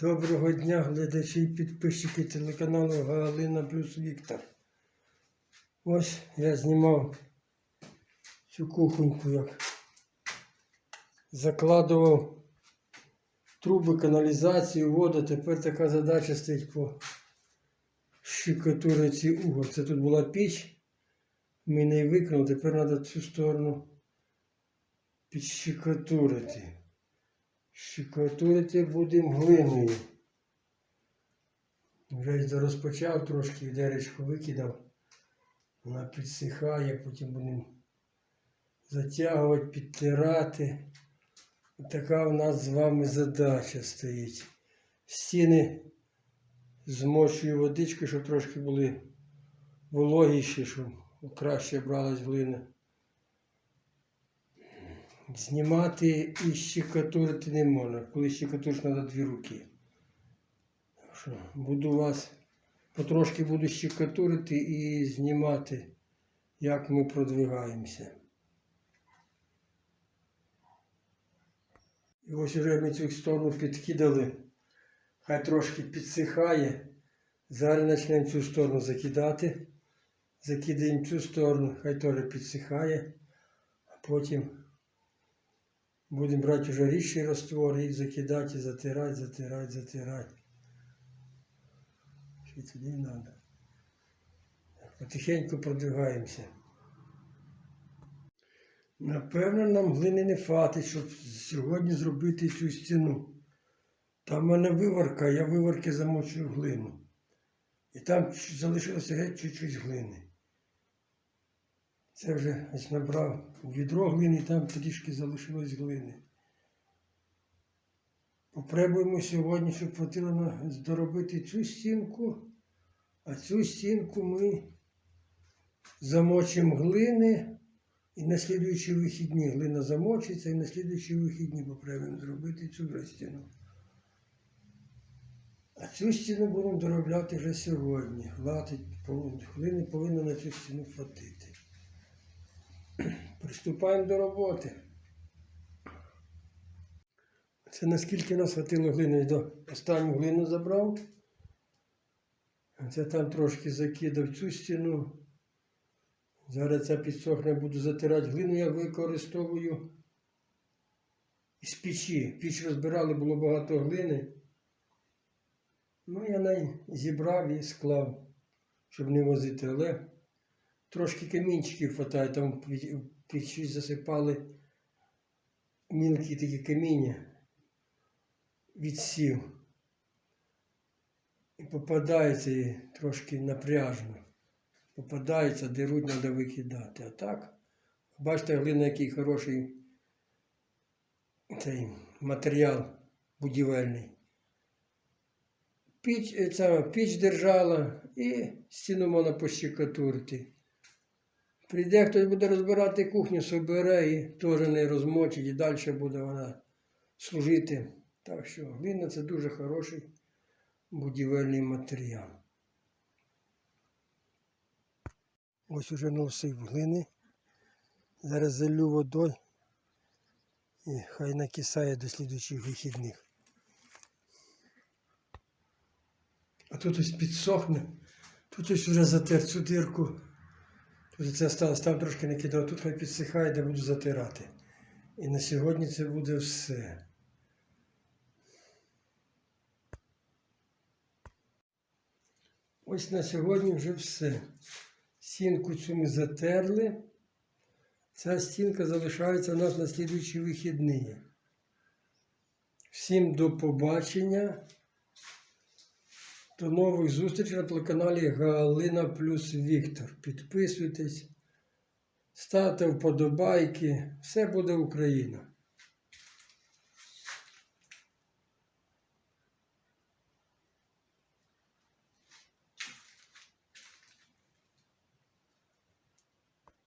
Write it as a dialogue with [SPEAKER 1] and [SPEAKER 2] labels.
[SPEAKER 1] Доброго дня, глядачі і підписчики телеканалу Галина плюс Віктор. Ось я знімав цю кухоньку, як закладував труби, каналізацію, воду. Тепер така задача стоїть по щикатуриці угол. Це тут була піч, ми не виконали, тепер треба цю сторону підщикатурити. Щикатурити будемо глиною. Вже розпочав трошки відеречку викидав. Вона підсихає, потім будемо затягувати, підтирати. Така в нас з вами задача стоїть. Стіни змочую водичкою, щоб трошки були вологіші, щоб краще бралась глина. Знімати і щекатурити не можна. Коли щекатуриш, треба дві руки. Що буду вас потрошки буду щекатурити і знімати, як ми продвигаємося. І ось вже ми цю сторону підкидали. Хай трошки підсихає. Зараз почнемо цю сторону закидати. Закидаємо цю сторону, хай теж підсихає, а потім. Будемо брати вже рідший раствор і закидати, затирати, затирати, затирати. Що туди треба. Потихеньку продвигаємося. Напевно, нам глини не хватить, щоб сьогодні зробити цю стіну. Там в мене виварка, я виварки замочую глину. І там залишилося геть чуть-чуть глини. Це вже ось набрав відро глини, там трішки залишилось глини. Попробуємо сьогодні, щоб хватило доробити цю стінку, а цю стінку ми замочимо глини і на слідуючі вихідні глина замочиться і на слідуючі вихідні попробуємо зробити цю стіну. А цю стіну будемо доробляти вже сьогодні. Хватить, глини повинно на цю стіну хватити. Приступаємо до роботи. Це наскільки нас хватило глини до останню глину забрав. Це там трошки закидав цю стіну. Зараз це підсохне, буду затирати глину, я використовую з печі. Піч розбирали, було багато глини. Ну, я най зібрав і склав, щоб не возити, але трошки камінчиків хватає, там печі засипали мілкі такі каміння відсів. І попадається і трошки напряжно. Попадається, деруть, треба викидати. А так, бачите, глина, який хороший цей матеріал будівельний. Піч, ця, піч держала і стіну можна пощекатурити. Прийде хтось буде розбирати кухню, собере і теж не розмочить, і далі буде вона служити. Так що глина це дуже хороший будівельний матеріал. Ось уже носив глини. Зараз залю водою і хай накисає до слідуючих вихідних. А тут ось підсохне, тут ось вже затер цю дирку. Тут це сталося, там трошки накидав, тут хай підсихає, де буду затирати. І на сьогодні це буде все. Ось на сьогодні вже все. Стінку цю ми затерли. Ця стінка залишається у нас на слідуючі вихідні. Всім до побачення. До нових зустрічей на телеканалі Галина плюс Віктор. Підписуйтесь, ставте вподобайки. Все буде Україна.